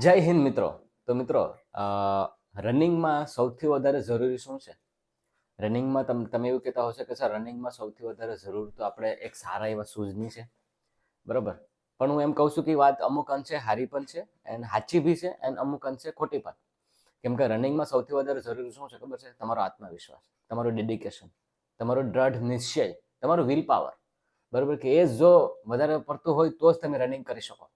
જય હિન્દ મિત્રો. તો મિત્રો રનિંગમાં સૌથી વધારે જરૂરી શું છે? રનિંગમાં તમ, તમે એવું કહેતા હશો કે, સર, રનિંગમાં સૌથી વધારે જરૂર તો આપણે એક સારા એવા શૂઝની છે. બરાબર. પણ હું એમ કહું છું કે વાત અમુક અંશે હારી પણ છે એન્ડ સાચી બી છે એન્ડ અમુક અંશે ખોટી પણ. કેમ કે રનિંગમાં સૌથી વધારે જરૂરી શું છે ખબર છે? તમારો આત્મવિશ્વાસ, તમારું ડેડિકેશન તમારો દ્રઢ નિશ્ચય, તમારું વિલ પાવર બરાબર કે એ જો વધારે પડતું હોય તો જ તમે રનિંગ કરી શકો.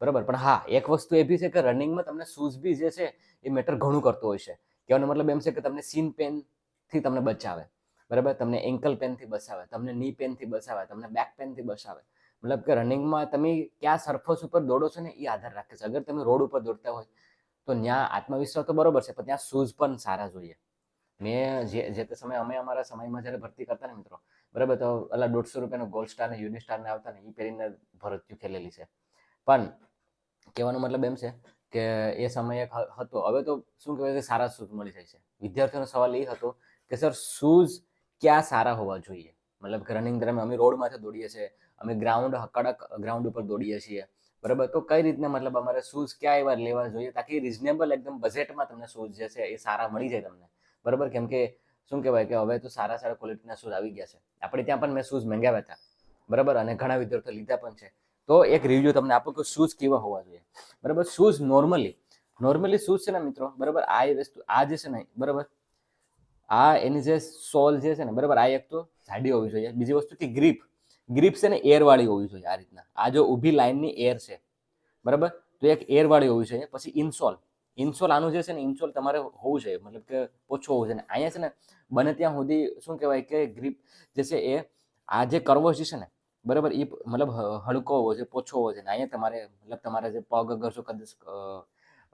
બરાબર? પણ હા, એક વસ્તુ એ બી છે કે રનિંગમાં તમને શૂઝ બી જે છે એ મેટર ઘણું કરતું હોય છે. કહેવાનો મતલબ એમ છે કે તમને સીન પેનથી તમને બચાવે. બરાબર? તમને એન્કલ પેનથી બચાવે, તમને ની પેનથી બચાવે, તમને બેક પેનથી બચાવે. મતલબ કે રનિંગમાં તમે ક્યાં સરફસ ઉપર દોડો છો ને એ આધાર રાખે છે. અગર તમે રોડ ઉપર દોડતા હોય તો ત્યાં આત્મવિશ્વાસ તો બરોબર છે, પણ ત્યાં શૂઝ પણ સારા જોઈએ. મેં જે જે તે સમયે, અમે અમારા સમયમાં જ્યારે ભરતી કરતા ને મિત્રો, બરાબર? તો અલા દોઢસો રૂપિયાનો ગોલ્ડ સ્ટાર ને યુનિ ને આવતા ને એ પહેરીને ભરતીયું ખેલેલી છે. પણ કહેવાનો મતલબ એમ છે કે એ સમયે હ- હતો. હવે તો શું કહેવાય કે સારા શૂઝ મળી જાય છે. વિદ્યાર્થીઓનો સવાલ એ હતો કે, સર શૂઝ ક્યાં સારા હોવા જોઈએ? મતલબ કે રનિંગ દરમિયાન અમે રોડમાંથી દોડીએ છીએ, અમે ગ્રાઉન્ડ કડક ગ્રાઉન્ડ ઉપર દોડીએ છીએ. બરાબર? તો કઈ રીતના મતલબ અમારે શૂઝ ક્યાં એવા લેવા જોઈએ તાકી રિઝનેબલ એકદમ બજેટમાં તમને શૂઝ જે છે એ સારા મળી જાય તમને. બરાબર? કેમ કે શું કહેવાય કે હવે તો સારા સારા ક્વોલિટીના શૂઝ આવી ગયા છે. આપણે ત્યાં પણ મેં શૂઝ મંગાવ્યા હતા. બરાબર? અને ઘણા વિદ્યાર્થીઓ લીધા પણ છે. તો એક રિવ્યુ તમને આપો કે શૂઝ કેવા હોવા જોઈએ. બરાબર? શૂઝ નોર્મલી નોર્મલી શૂઝ છે ને મિત્રો, બરાબર? આ એ વસ્તુ, આ જે છે ને, બરાબર? આ એની જે સોલ જે છે ને, બરાબર? આ એક તો જાડી હોવી જોઈએ. બીજી વસ્તુ કે ગ્રીપ ગ્રીપ છે ને એરવાળી હોવી જોઈએ આ રીતના. આ જો ઊભી લાઇનની એર છે, બરાબર? તો એક એરવાળી હોવી જોઈએ. પછી ઇન્સોલ ઇન્સોલ આનું જે છે ને ઇન્સોલ તમારે હોવું જોઈએ. મતલબ કે ઓછું હોવું જોઈએ. અહીંયા છે ને, બને ત્યાં સુધી શું કહેવાય કે ગ્રીપ જે છે એ આ જે કરવો છે ને બરાબર? એ મતલબ હડકો હોવો જોઈએ પોછો હોવો જોઈએ અહીંયા તમારે, મતલબ તમારે જે પગ અગર જો કદાચ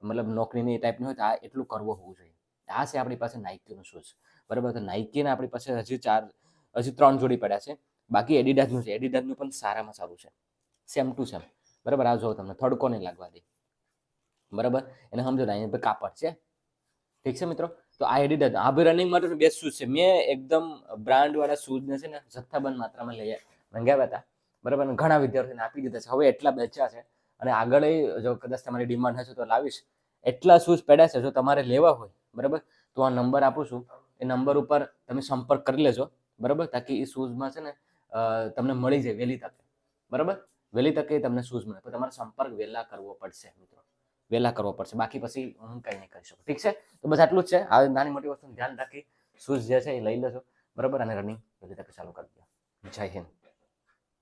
મતલબ નોકરીની ટાઈપની હોય તો આ એટલું કરવું હોવું જોઈએ. આ છે આપણી પાસે નાઇકીનું શૂઝ બરાબર? તો નાઇકીના આપણી પાસે હજી ચાર, હજી ત્રણ જોડી પડ્યા છે. બાકી એડિડાસનું છે. એડિડાસનું પણ સારામાં સારું છે. સેમ ટુ સેમ બરાબર? આ જો તમને થડકો નહીં લાગવા દે. બરાબર? એને સમજો ને, અહીંયા કાપડ છે. ઠીક છે મિત્રો? તો આ એડિડાસ આ ભાઈ રનિંગ માટે બેસ્ટ શૂઝ છે. મેં એકદમ બ્રાન્ડવાળા શૂઝને છે ને, જથ્થાબંધ માત્રામાં લઈ મંગાવ્યા હતા. બરાબર? ઘણા વિદ્યાર્થીઓને આપી દીધા છે. હવે એટલા બચ્યા છે. અને આગળ જો કદાચ તમારી ડિમાન્ડ હશે તો લાવીશ. એટલા શૂઝ પડ્યા છે? જો તમારે લેવા હોય, બરાબર? તો આ નંબર આપું છું. એ નંબર ઉપર તમે સંપર્ક કરી લેજો. બરાબર? તાકી એ શૂઝમાં છે ને તમને મળી જાય વહેલી તકે. બરાબર? વહેલી તકે તમને શૂઝ મળે. તો તમારે સંપર્ક વહેલા કરવો પડશે, મિત્રો. વહેલા કરવો પડશે. બાકી પછી હું કંઈ નહીં કરી શકું. ઠીક છે? તો બસ આટલું જ છે. આ નાની મોટી વસ્તુનું ધ્યાન રાખી. શૂઝ જે છે એ લઈ લેજો. બરાબર? અને રનિંગ વહેલી તકે ચાલુ કરી દો. જય હિન્દ.